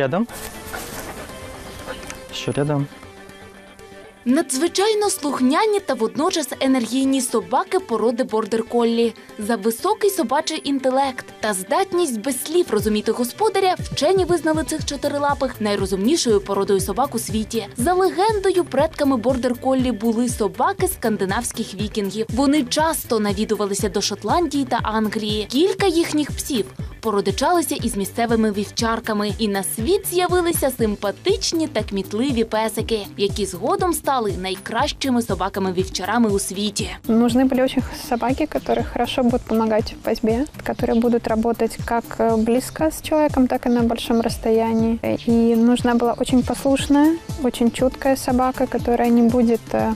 Рядом. Що рядом? Надзвичайно слухняні та водночас енергійні собаки породи бордер коллі. За високий собачий інтелект та здатність без слів розуміти господаря вчені визнали цих чотирилапих найрозумнішою породою собак у світі. За легендою, предками бордер коллі були собаки скандинавських вікінгів. Вони часто навідувалися до Шотландії та Англії. Кілька їхніх псів породичалися із місцевими вівчарками, і на світ з'явилися симпатичні та кмітливі песики, які згодом стали найкращими собаками-вівчарами у світі. Нужны были очень собаки, которые хорошо будут помогать в пасьбе, которые будут работать как э, близко с человеком, так и на большом расстоянии. И нужна была очень послушная, очень чуткая собака, которая не будет э, м,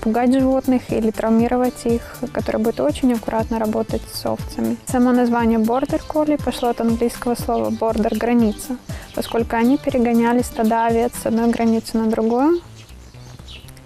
пугать животных или травмировать их, которая будет очень аккуратно работать с овцами. Само название Border Collie пошло от английского слова border – граница, поскольку они перегоняли стада овец с одной границы на другую,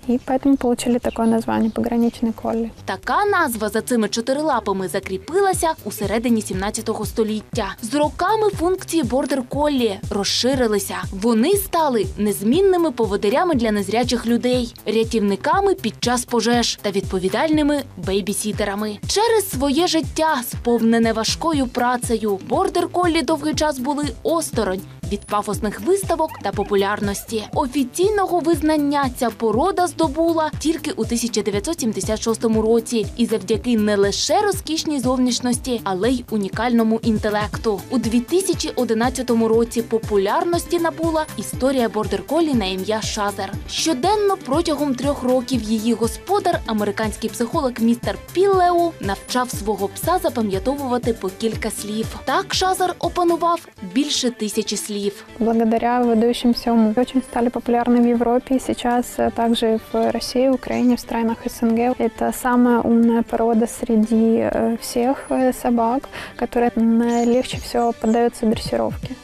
и поэтому получили такое название – пограничный колли. Така назва за цими чотирилапами закріпилася у середині 17 століття. З роками функції бордер коллі розширилися. Вони стали незмінними поводирями для незрячих людей, рятівниками під час пожеж та відповідальними бейбісітерами. Через своє життя, сповнене важкою працею, бордер коллі довгий час були осторонь. Від пафосних виставок та популярності офіційного визнання ця порода здобула тільки у 1976 році, і завдяки не лише розкішній зовнішності, але й унікальному інтелекту. У 2011 році популярності набула історія бордер-колі на ім'я Шазер. Щоденно протягом трьох років її господар, американський психолог містер Піллеу, навчав свого пса запам'ятовувати по кілька слів. Так Шазер опанував більше тисячі слів. Благодаря выдающимся уму очень стали популярны в Европе и сейчас э, также в России, Украине, в странах СНГ. Это самая умная порода среди э, всех э, собак, которая м, легче всего поддается дрессировке.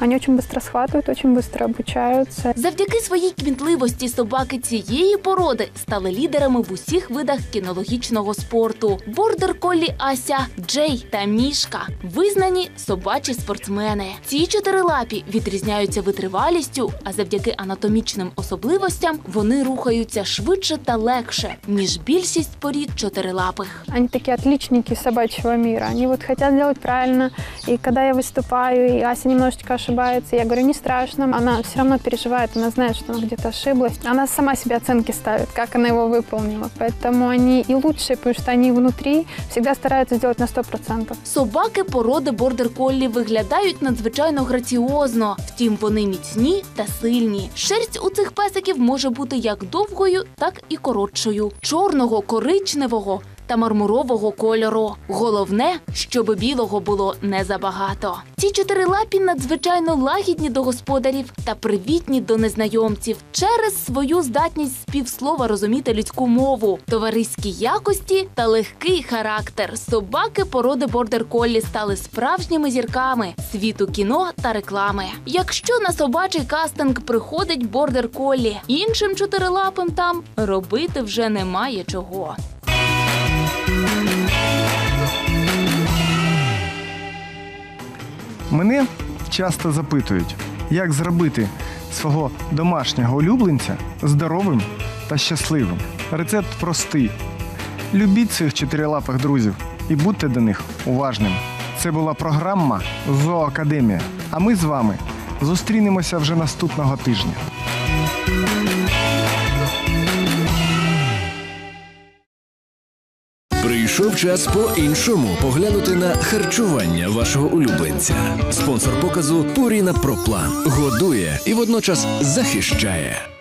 Они очень быстро схватывают, очень быстро обучаются. Завдяки своїй кмітливості собаки цієї породи стали лідерами в усіх видах кінологічного спорту. Бордер коллі Ася, Джей та Мішка визнані собачі спортсмени. Ці чотирилапі відрізняються витривалістю, а завдяки анатомічним особливостям вони рухаються швидше та легше ніж більшість порід чотирилапих. Они такие отличники собачьего мира. Они вот хотят делать правильно. И когда я выступаю, и Ася немножечко ошибается, я говорю, не страшно. Она все равно переживает, она знает, что она где-то ошиблась. Она сама себе оценки ставит, как она его выполнила. Поэтому они и лучшие, потому что они внутри всегда стараются сделать на 100%. Собаки породи бордер коллі виглядають надзвичайно граціозно, втім вони міцні та сильні. Шерсть у цих песиків може бути як довгою, так і коротшою, чорного, коричневого. Та мармурового кольору. Головне, щоб білого було не забагато. Ці чотирилапі надзвичайно лагідні до господарів та привітні до незнайомців через свою здатність співслова розуміти людську мову, товариські якості та легкий характер. Собаки породи бордер коллі стали справжніми зірками світу кіно та реклами. Якщо на собачий кастинг приходить бордер коллі, іншим чотирилапим там робити вже немає чого. Мене часто запитують, як зробити свого домашнього улюбленця здоровим та щасливим. Рецепт простий. Любіть своїх чотирилапих друзів і будьте до них уважними. Це була програма Зооакадемія. А ми з вами зустрінемося вже наступного тижня. Прийшов час по-іншому поглянути на харчування вашого улюбленця. Спонсор показу Пуріна Проплан годує і водночас захищає.